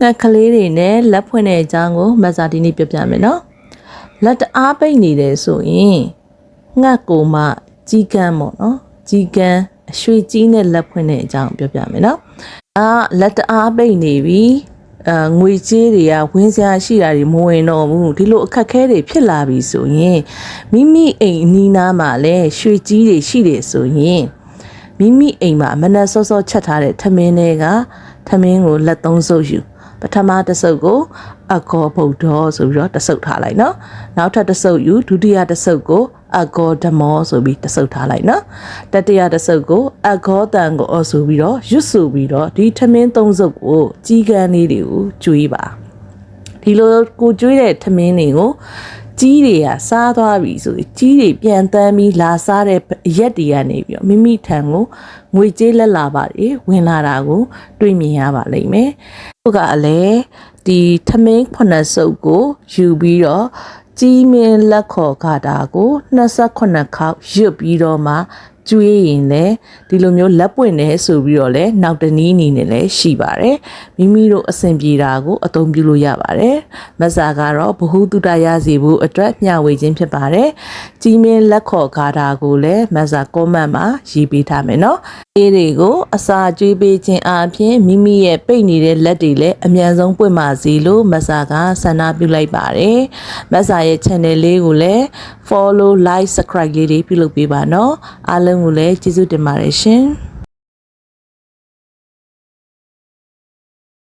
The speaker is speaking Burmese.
ငှက်ကလေးတွေနဲ့လက်ဖွင့်တဲ့အကြောင်းကိုမက်စာဒီနေ့ပြပြမယ်နော်လက်တအားပိတ်နေတယ်ဆိုရင်ငှက်ကိုမှကြီးကန်းပေါ့နော်ကြီးကန်းအရွှေကြီးနဲ့လက်ဖွင့်တဲ့အကြောင်းပြပြမယ်နော်အာလက်တအားပိတ်နေပြီအာငွေကြေးတွေကဝင်းစရာရှိတာတွေမဝင်တော့ဘူးဒီလိုအခက်အခဲတွေဖြစ်လာပြီဆိုရင်မိမိအိမ်အနီးနားမှာလည်းရွှေကြီးတွေရှိတယ်ဆိုရင်မိမိအိမ်မှာမနက်စောစောချက်ထားတဲ့ထမင်းတွေကထမင်းကိုလက်သုံးစုပ်ယူ ပထမတစ်စုပ်ကိုအကောဗုဒ္ဓဆိုပြီးတော့တစ်စုပ်ထားလိုက်နော်နောက်ထပ်တစ်စုပ်ယူဒုတိယတစ်စုပ်ကိုအကောဓမောဆိုပြီးတစ်စုပ်ထားလိုက်နော်တတိယတစ်စုပ်ကိုအကောတန်ကိုအော်ဆိုပြီးတော့ရွတ်ဆိုပြီးတော့ဒီထမင်းသုံးစုပ်ကိုကြီးကန်းလေးတွေကိုကျွေးပါဒီလိုကိုကျွေးတဲ့ထမင်းတွေကိုကြီးတွေကစားသွားပြီဆိုရင်ကြီးတွေပြန်တန်းပြီးလာစားတဲ့ရက်တွေကနေပြီးတော့မိမိထံကိုငွေကြေးလက်လာပါတွေဝင်လာတာကို တွေ့မြင်ရပါလိမ့်မယ်။ သူကလည်းဒီထမင်းခုနှစ်စုပ်ကိုယူပြီးတော့ကြီးမင်းလက်ခေါ်ခတာကို28ခေါက်ရွတ်ပြီးတော့မှ ကျွေးရင်လည်းဒီလိုမျိုးလက်ပွင့်နေဆိုပြီးတော့လည်းနောက်တနည်းအနေနဲ့လည်းရှိပါတယ်မိမိတို့အဆင်ပြေတာကိုအသုံးပြုလို့ရပါတယ်မဆာကတော့ဘ ഹു တုတရစီဖို့အတွက်မျှဝေခြင်းဖြစ်ပါတယ်ကြီးမင်းလက်ခေါ်ကားတာကိုလည်းမဆာကွန်မန့်မှာရေးပေးထားမယ်နော်အေးတွေကိုအစာကျွေးပေးခြင်းအပြင်မိမိရဲ့ပိတ်နေတဲ့လက်တွေလည်းအမြန်ဆုံးပွင့်ပါစေလို့မဆာကဆန္ဒပြုလိုက်ပါတယ်မဆာရဲ့ channel လေးကိုလည်း follow like subscribe လေးတွေပြုလုပ်ပေးပါနော်အားလုံးကိုလည်းကျေးဇူးတင်ပါတယ်ရှင်